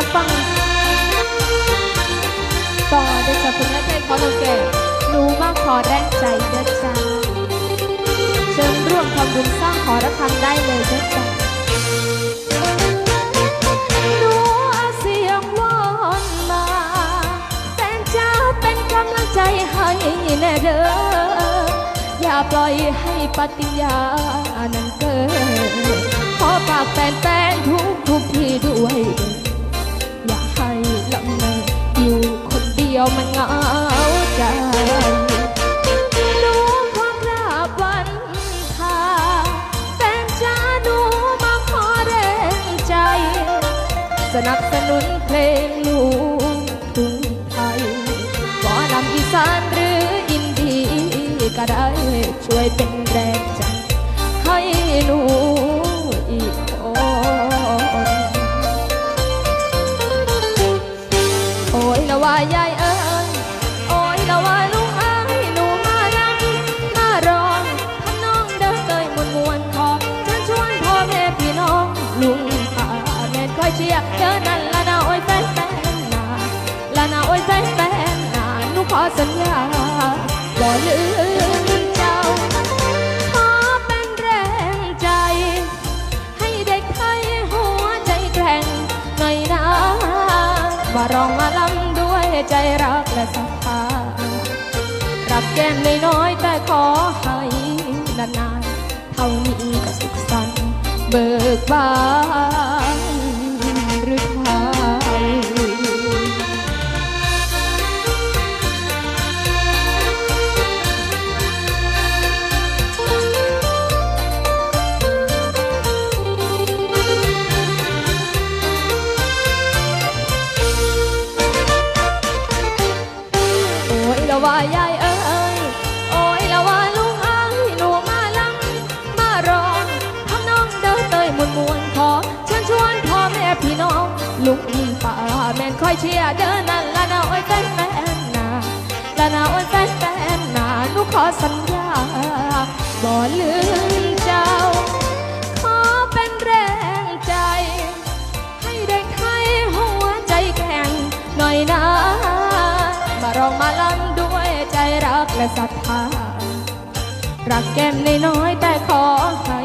รับฟังต่อได้จากคุณแม่เพลงขอน้อแก่หนูมากขอแรงใจเด้อจ้าเชิญร่วมทำบุญสร้างขอระฆังได้เลยเด้อจ้าหนูเอาเสียงวอนมาแนจ้าเป็นกำลังใจให้แน่เด้ออย่าปล่อยให้ปฏิญาณนั้นเกิดขอฝากแฟนๆทุกทุกที่ด้วย ยวมันเหงาใจดูความราบวันทาแฟนจ้าดูมาขอแรงใจ สนับสนุนเพลงลูกทุ่งไทยหมอนำอีสานหรืออินดีก็ได้ช่วยเป็นแรงใจให้หนู มาร้องมาลำด้วยใจรักและศรัทธารับแก้มน้อยแต่ขอให้นานๆเท่านี้ก็สุขสันต์เบิกบาน ว่ายายเอ้ยโอ้ยละว่าลุงเอ้ยหนูมาลำมารองทำน้องเดินเตยมวนมวนขอเชิญชวนพ่อแม่พี่น้องลุงป้าแม่นคอยเชียร์เดินนั่นละนาโอ้ยแฟนแฟนนาละนาโอ้ยแฟนแฟนนาหนูขอสัญญาบ่ลืมเจ้า ขอเป็นแรงใจ ให้เด็กไทยหัวใจแข็งหน่อยนะ มารองมาลำด้วยใจรั กและศรัทธารักแก้มน้อยแต่ขอให้